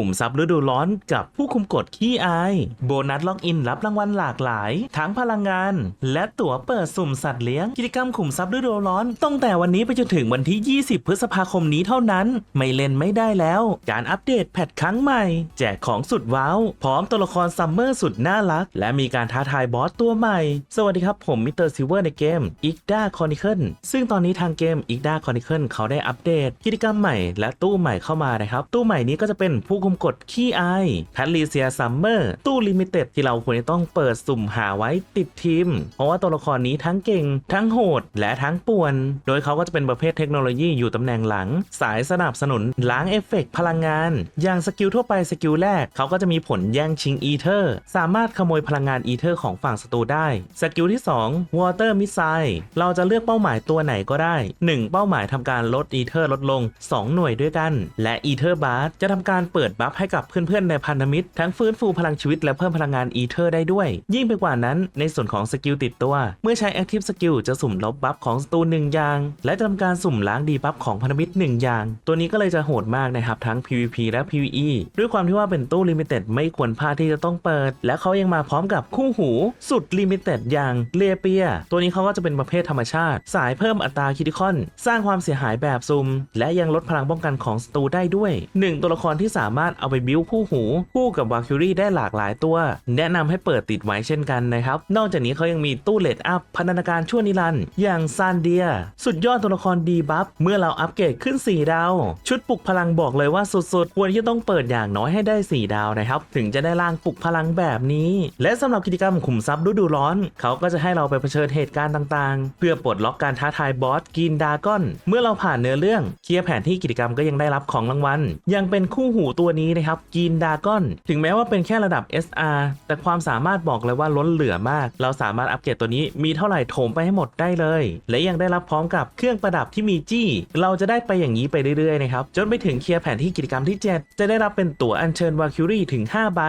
กลุ่มซับฤดูร้อนกับผู้คุมกฎขี้อาย โบนัสล็อกอินรับรางวัลหลากหลาย ทั้งพลังงาน และตั๋วเปิดสุ่มสัตว์เลี้ยงกิจกรรมขุมทรัพย์ฤดูร้อนตั้งแต่วันนี้ไปจนถึงวันที่ 20 พฤษภาคมนี้เท่านั้น ไม่เล่นไม่ได้แล้ว การอัปเดตแพทครั้งใหม่ แจกของสุดว้าว พร้อมตัวละครซัมเมอร์สุดน่ารัก และมีการท้าทายบอสตัวใหม่ สวัสดีครับผมมิสเตอร์ซิเวอร์ในเกม i g d a Chronicle ซึ่งตอนนี้ทางเกม i g d a Chronicle เขาได้อัปเดต กิจกรรมใหม่ และตู้ใหม่เข้ามานะครับตู้ใหม่นี้ก็จะเป็นผู้คุมกฎขี้อายแพทลีเซียซัมเมอร์ตู้ลิมิเต็ดที่เราควรจะต้องเปิดสุ่มหาไว้ติดทีม เพราะว่าตัวละครนี้ทั้งเก่ง ทั้งโหด และทั้งป่วน โดยเขาก็จะเป็นประเภทเทคโนโลยีอยู่ตำแหน่งหลัง สายสนับสนุนล้างเอฟเฟกต์พลังงาน อย่างสกิลทั่วไปสกิลแรก เขาก็จะมีผลแย่งชิงอีเทอร์ สามารถขโมยพลังงานอีเทอร์ของฝั่งศัตรูได้ สกิลที่ 2 Water Missile เราจะเลือกเป้าหมายตัวไหนก็ได้ 1 เป้าหมายทำการลดอีเทอร์ลดลง 2 หน่วยด้วยกัน และอีเทอร์บาร์จะทำการเปิดบัฟให้กับเพื่อนๆในพันธมิตร ทั้งฟื้นฟูพลังชีวิตและเพิ่มพลังงานอีเทอร์ได้ด้วย ยิ่งไปกว่านั้น ในส่วนของสกิลติดตัว เมื่อใช้ Active Skill จะสุ่มลบบัฟของศัตรูหนึ่งอย่าง และจะทำการสุ่มล้างดีบัฟของพันธมิตรหนึ่งอย่าง ตัวนี้ก็เลยจะโหดมากนะครับทั้ง PVP และ PVE ด้วยความที่ว่าเป็นตู้ลิมิเต็ดไม่ควรพลาดที่จะต้องเปิด และเขายังมาพร้อมกับคู่หู สุดลิมิเต็ดอย่างเลเปีย ตัวนี้เขาก็จะเป็นประเภทธรรมชาติ สายเพิ่มอัตราคิติคอน สร้างความเสียหายแบบซุ่มและยังลดพลังป้องกันของศัตรูได้ด้วยหนึ่งตัวละครที่สามารถเอาไปบิวคู่หู คู่กับวาคิรี่ได้หลากหลายตัว แนะนำให้เปิดติดไว้เช่นกันนะครับ นอกจากนี้เขายังมีตู้เลดอัพพันธนาการชั่วนิรันด์อย่างซานเดีย สุดยอดตัวละครดีบัฟเมื่อเราอัปเกรดขึ้น 4 ดาว ชุดปลุกพลังบอกเลยว่าสุดๆ ควรที่จะต้องเปิดอย่างน้อยให้ได้ 4 ดาวนะครับ ถึงจะได้ร่างปลุกพลังแบบนี้ และสำหรับกิจกรรมขุมทรัพย์ฤดูร้อน เขาก็จะให้เราไปเผชิญเหตุการณ์ต่างๆ เพื่อปลดล็อกการท้าทายบอสกินดากอน เมื่อเราผ่านเนื้อเรื่องเคลียร์แผนที่กิจกรรมก็ยังได้รับของรางวัลยังเป็นคู่หูตัวนี้นะครับกินดากอน ถึงแม้ว่าเป็นแค่ระดับ SR แต่ความสามารถบอกเลยว่าล้นเหลือมาก เราสามารถอัปเกรดตัวนี้มีเท่าไหร่โถมไปให้หมดได้เลย และยังได้รับพร้อมกับเครื่องประดับที่มีจี้ เราจะได้ไปอย่างนี้ไปเรื่อยๆนะครับจนไปถึงเคลียร์แผนที่กิจกรรมที่ 7 จะได้รับเป็นตั๋วอัญเชิญวาคิรีถึง 5 ใบ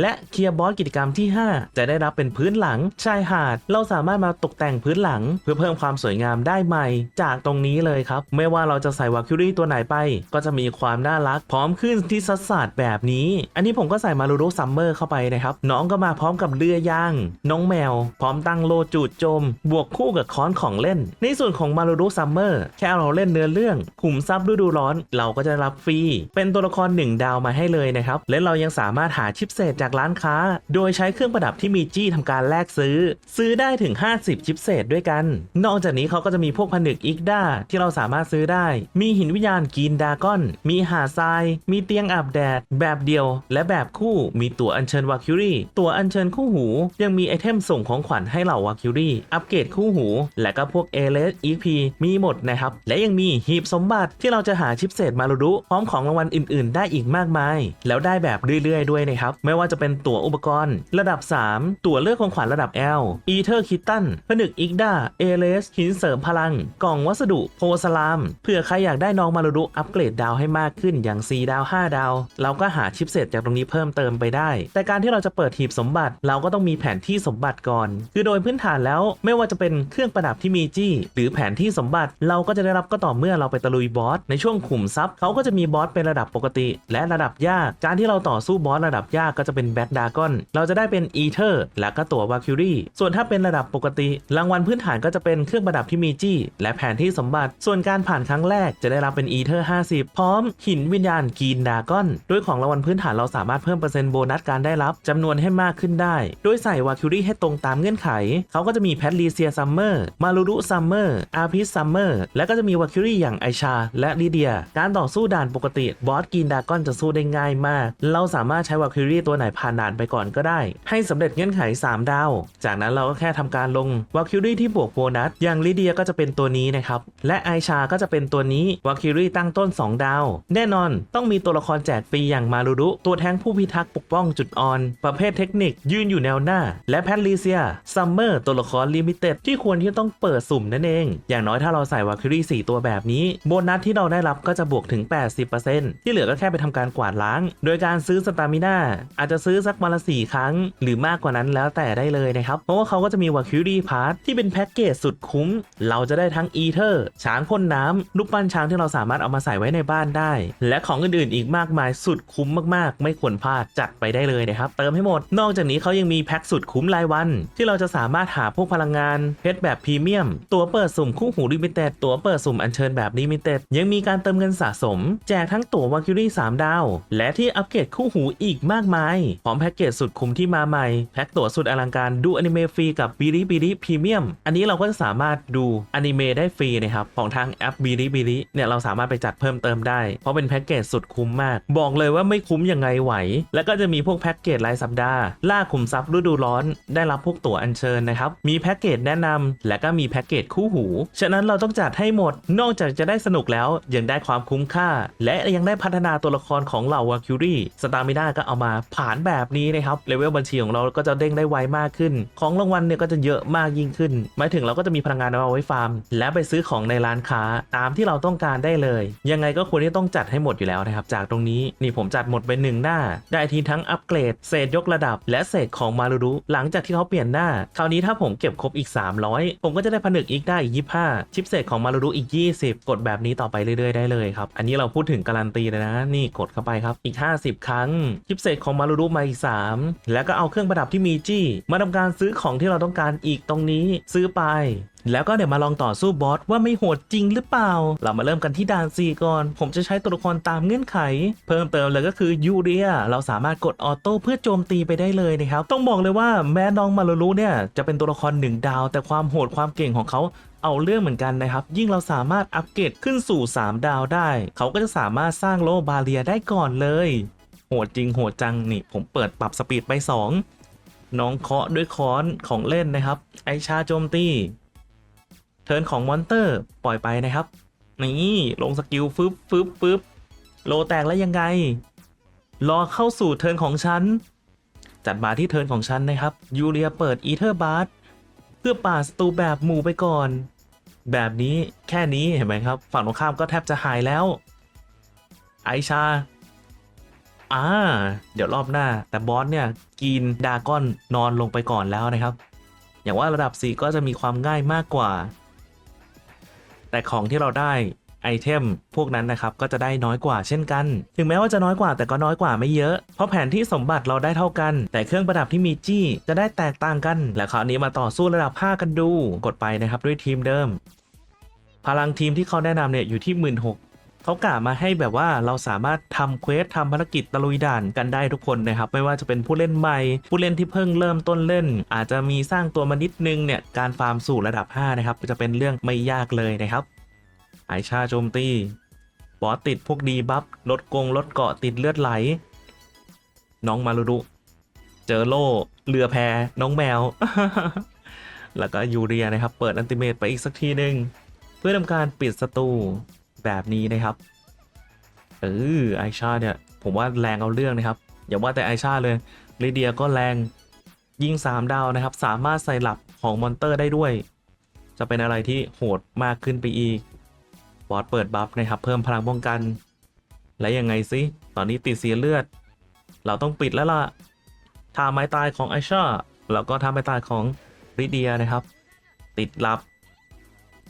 และเคลียร์บอสกิจกรรมที่ 5 จะได้รับเป็นพื้นหลังชายหาด เราสามารถมาตกแต่งพื้นหลัง เพื่อเพิ่มความสวยงามได้ใหม่ จากตรงนี้เลยครับไม่ว่าเราจะใส่วาคิรีตัวไหนไป ก็จะมีความน่ารักพร้อมขึ้นที่สัดสาดแบบนี้ อันนี้ผมก็ใส่มารูโรซัมเมอร์เข้าไปนะครับ น้องก็มาพร้อมกับเรือย่าง น้องแมว พร้อมตั้งโลจูดโจม บวกคู่กับค้อนของเล่น ในส่วนของมารูโรซัมเมอร์แค่เราเล่นเนื้อเรื่องขุมทรัพย์ฤดูร้อน เราก็จะรับฟรี เป็นตัวละครหนึ่งดาวมาให้เลยนะครับ และเรายังสามารถหาชิปเศษจากร้านค้า โดยใช้เครื่องประดับที่มีจี้ทำการแลกซื้อ ซื้อได้ถึง 50 ชิปเศษด้วยกัน นอกจากนี้เขาก็จะมีพวกผนึกอิกด้าที่เราสามารถซื้อได้ มีหินวิญญาณกีนดากอน มีหาดทราย มีเตียงอาบแดด แบบเดียว และแบบคู่มีตั๋วอัญเชิญวาคิรี่ตั๋วอัญเชิญคู่หู ยังมีไอเทมส่งของขวัญให้เหล่าวาคิรี่อัปเกรดคู่หู และก็พวกเอเลสอีพีมีหมดนะครับ และยังมีหีบสมบัติที่เราจะหาชิปเศษมารุรุพร้อมของรางวัลอื่น ๆ ได้อีกมากมาย แล้วได้แบบเรื่อย ๆ ด้วยนะครับ ไม่ว่าจะเป็นตั๋วอุปกรณ์ ระดับ 3 ตั๋วเลือกของขวัญระดับ L อีเทอร์คิตตันผนึกอิกดาเอเลสหินเสริมพลัง กล่องวัสดุโพสลามเผื่อใครอยากได้น้องมารุรุอัปเกรดดาวให้มากขึ้นอย่าง 4 ดาว 5 ดาวเราก็หาชิปเศษจากตรงนี้เพิ่มเติมไปได้ แต่การที่เราจะเปิดหีบสมบัติ เราก็ต้องมีแผนที่สมบัติก่อน คือโดยพื้นฐานแล้วไม่ว่าจะเป็นเครื่องประดับที่มีจี้ หรือแผนที่สมบัติ เราก็จะได้รับก็ต่อเมื่อเราไปตะลุยบอสในช่วงขุมทรัพย์เขาก็จะมีบอสเป็นระดับปกติ และระดับยากการที่เราต่อสู้บอสระดับยากก็จะเป็นแบทดากอนเราจะได้เป็นอีเทอร์และก็ตัววาคิวรี่ส่วนถ้าเป็นระดับปกติ รางวัลพื้นฐานก็จะเป็นเครื่องประดับที่มีจี้ และแผนที่สมบัติ ส่วนการผ่านครั้งแรกจะได้รับเป็นอีเทอร์50 พร้อมหินวิญญาณกีนดากอนด้วยของรางวัลพื้นฐานเราสามารถเพิ่มเปอร์เซ็นต์โบนัสการได้รับจำนวนให้มากขึ้นได้ โดยใส่วาคิรี่ให้ตรงตามเงื่อนไข เขาก็จะมีแพทลีเซียซัมเมอร์มารูรุซัมเมอร์อาพิสซัมเมอร์และก็จะมีวาคิรี่อย่างไอชา และลิเดีย การต่อสู้ด่านปกติบอสกีนดากอนจะสู้ได้ง่ายมาก เราสามารถใช้วาคิรี่ตัวไหนผ่านด่านไปก่อนก็ได้ ให้สำเร็จเงื่อนไข 3 ดาว จากนั้นเราก็แค่ทำการลงวาคิรี่ที่บวกโบนัสอย่างลิเดียก็จะเป็นตัวนี้นะครับและไอชาก็จะเป็นตัวนี้วาคิรีตั้งต้น 2 ดาว แน่นอนต้องมีตัวละครแจกฟรีอย่างมารูรุ ตัวแทงผู้พิทักษ์ปกป้องจุดอ่อน ประเภทเทคนิคยืนอยู่แนวหน้า และแพทลีเซียซัมเมอร์ตัวละครลิมิเต็ดที่ควรที่ต้องเปิดสุ่มนั่นเอง อย่างน้อยถ้าเราใส่วาคิรี่ 4 ตัวแบบนี้ โบนัสที่เราได้รับก็จะบวกถึง 80%ที่เหลือก็แค่ไปทำการกวาดล้าง โดยการซื้อสตามิน่าอาจจะซื้อสักวันละ4ครั้ง หรือมากกว่านั้นแล้วแต่ได้เลยนะครับ เพราะว่าเขาก็จะมีวาคิรี่พาร์ทที่เป็นแพ็กเกจสุดคุ้ม เราจะได้ทั้งอีเทอร์ช้างพ่นน้ำลูกปั้นช้างที่เราสามารถเอามาใส่ไว้ในบ้านได้ และของอื่นๆอีกมากมายสุดคุ้มมากๆ ไม่ควรพลาดจัดไปได้เลยนะครับ เติมให้หมด นอกจากนี้เขายังมีแพ็กสุดคุ้มรายวัน ที่เราจะสามารถหาพวกพลังงานเพชรแบบพรีเมียม ตัวเปิดสุ่มคู่หูลิมิเต็ดตัวเปิดสุ่มอัญเชิญแบบลิมิเต็ดยังมีการเติมเงินสะสม แจกทั้งตั๋ววาคิรี่3ดาว และที่อัปเกรดคู่หูอีกมากมายพร้อมแพ็กเกจสุดคุ้มที่มาใหม่แพ็กตั๋วสุดอลังการดูอนิเมะฟรีกับบิลิบิลิพรีเมียมอันนี้เราก็จะสามารถดูอนิเมะได้ฟรีนะครับของทางแอปบิลิบิลิเนี่ยเราสามารถไปจัดเพิ่มเติมได้เพราะเป็นแพ็กเกจสุดคุ้มมากบอกเลยว่าไม่คุ้มยังไงไหว แล้วก็จะมีพวกแพ็กเกจรายสัปดาห์ ล่าขุมทรัพย์ฤดูร้อน ได้รับพวกตั๋วอัญเชิญนะครับ มีแพ็กเกจแนะนำและก็มีแพ็กเกจคู่หู ฉะนั้นเราต้องจัดให้หมด นอกจากจะได้สนุกแล้ว ยังได้ความคุ้มค่า และยังได้พัฒนาตัวละครของเหล่าวาคิรี่สตาร์มิน่าก็เอามาผ่านแบบนี้นะครับเลเวลบัญชีของเราก็จะเด้งได้ไวมากขึ้น ของรางวัลเนี่ยก็จะเยอะมากยิ่งขึ้นหมายถึงเราก็จะมีพลังงานเอาไว้ฟาร์ม และไปซื้อของในร้านค้าตามที่เราต้องการได้เลย ยังไงก็ควรที่ต้องจัดให้หมดอยู่แล้วนะครับจากตรงนี้นี่ผมจัดหมดไปหนึ่งหน้า ได้ทีทั้งอัปเกรด เศษยกระดับ และเศษของมารุรุ หลังจากที่เขาเปลี่ยนหน้า คราวนี้ถ้าผมเก็บครบอีก 300 ผมก็จะได้ผนึกอีกได้อีก 25 ชิปเศษของมารุรุอีก 20 กดแบบนี้ต่อไปเรื่อยๆได้เลยครับ อันนี้เราพูดถึงการันตีเลยนะ นี่กดเข้าไปครับ อีก 50 ครั้ง ชิปเศษของมารุรุมาอีก 3 แล้วก็เอาเครื่องประดับที่มีจี้ มาทำการซื้อของที่เราต้องการอีกตรงนี้ ซื้อไป แล้วก็เดี๋ยวมาลองต่อสู้บอสว่าไม่โหดจริงหรือเปล่า เรามาเริ่มกันที่ด่าน 4 ก่อน ผมจะใช้ตัวละครตามเงื่อนไข เพิ่มเติมเลยก็คือยูเรีย เราสามารถกดออโต้เพื่อโจมตีไปได้เลยนะครับ ต้องบอกเลยว่าแม้น้องมารุรุเนี่ยจะเป็นตัวละครหนึ่งดาว แต่ความโหดความเก่งของเขาเอาเรื่องเหมือนกันนะครับ ยิ่งเราสามารถอัปเกรดขึ้นสู่ 3 ดาวได้ เขาก็จะสามารถสร้างโลบาเรียได้ก่อนเลย โหดจริงโหดจังนี่ ผมเปิดปรับสปีดไป 2 น้องเคาะด้วยค้อนของเล่นนะครับ ไอชาโจมตี เทิร์นของมอนเตอร์ปล่อยไปนะครับนี่ลงสกิลฟึบฟึบฟึบโลแตกแล้วยังไง รอเข้าสู่เทิร์นของฉัน จัดมาที่เทิร์นของฉันนะครับ ยูเรียเปิดอีเทอร์บาร์เพื่อป่าศัตรูแบบหมู่ไปก่อน แบบนี้แค่นี้เห็นไหมครับ ฝั่งตรงข้ามก็แทบจะหายแล้ว ไอชาอ่าเดี๋ยวรอบหน้า แต่บอสเนี่ยกินดาก้อนนอนลงไปก่อนแล้วนะครับ อย่างว่าระดับ 4 ก็จะมีความง่ายมากกว่า แต่ของที่เราได้ไอเทมพวกนั้นนะครับก็จะได้น้อยกว่าเช่นกัน ถึงแม้ว่าจะน้อยกว่าแต่ก็น้อยกว่าไม่เยอะ เพราะแผนที่สมบัติเราได้เท่ากัน แต่เครื่องประดับที่มีจี้จะได้แตกต่างกัน และคราวนี้มาต่อสู้ระดับ 5 กันดู กดไปนะครับด้วยทีมเดิม พลังทีมที่เขาแนะนำเนี่ยอยู่ที่ 1 6ื่น เขากะมาให้แบบว่าเราสามารถทำเควสทำภารกิจตะลุยด่านกันได้ทุกคนนะครับ ไม่ว่าจะเป็นผู้เล่นใหม่ ผู้เล่นที่เพิ่งเริ่มต้นเล่น อาจจะมีสร้างตัวมานิดนึงเนี่ยการฟาร์มสู่ระดับ 5 นะครับ จะเป็นเรื่องไม่ยากเลยนะครับไอชาโจมตีบอสติดพวกดีบัฟลดกงลดเกาะติดเลือดไหล น้องมารุรุเจอโล่เรือแพน้องแมว แล้วก็ยูเรียนะครับ เปิดอันติเมตไปอีกสักทีหนึ่งเพื่อทำการปิดศัตรู แบบนี้นะครับเออไอชาเนี่ยผมว่าแรงเอาเรื่องนะครับอย่าว่าแต่ไอชาเลยลิเดียก็แรงยิง 3 ดาวนะครับ สามารถใส่หลับของมอนเตอร์ได้ด้วย จะเป็นอะไรที่โหดมากขึ้นไปอีก บอสเปิดบัฟนะครับ เพิ่มพลังป้องกัน และยังไงซิตอนนี้ติดเสียเลือด เราต้องปิดแล้วล่ะท่าไม้ตายของไอชาแล้วก็ท่าไม้ตายของลิเดียนะครับ ติดหลับ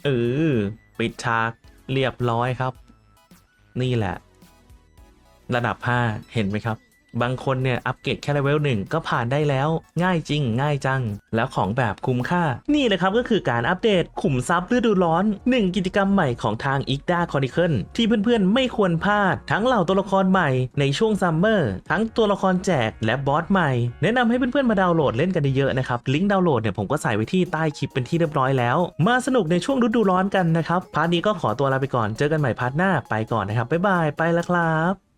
เออปิดฉาก เรียบร้อยครับ นี่แหละ ระดับ 5 เห็นไหมครับ บางคนเนี่ยอัปเกรดแค่เลเวลหนึ่งก็ผ่านได้แล้ว ง่ายจริง ง่ายจัง แล้วของแบบคุ้มค่า นี่เลยครับก็คือการอัปเดตขุมทรัพย์ฤดูร้อน 1 กิจกรรมใหม่ของทาง i กดาคอนิเคิลที่เพื่อนๆ ไม่ควรพลาด ทั้งเหล่าตัวละครใหม่ในช่วงซัมเมอร์ทั้งตัวละครแจกและบอสใหม่ แนะนำให้เพื่อนๆ มาดาวน์โหลดเล่นกันเยอะๆนะครับลิงก์ดาวน์โหลดเนี่ยผมก็ใส่ไว้ที่ใต้คลิปเป็นที่เรียบร้อยแล้ว มาสนุกในช่วงฤดูร้อนกันนะครับพาร์ทนี้ก็ขอตัวลาไปก่อนเจอกันใหม่พาร์ทหน้าไปก่อนนะครับบ๊ายบายไปแล้วครับ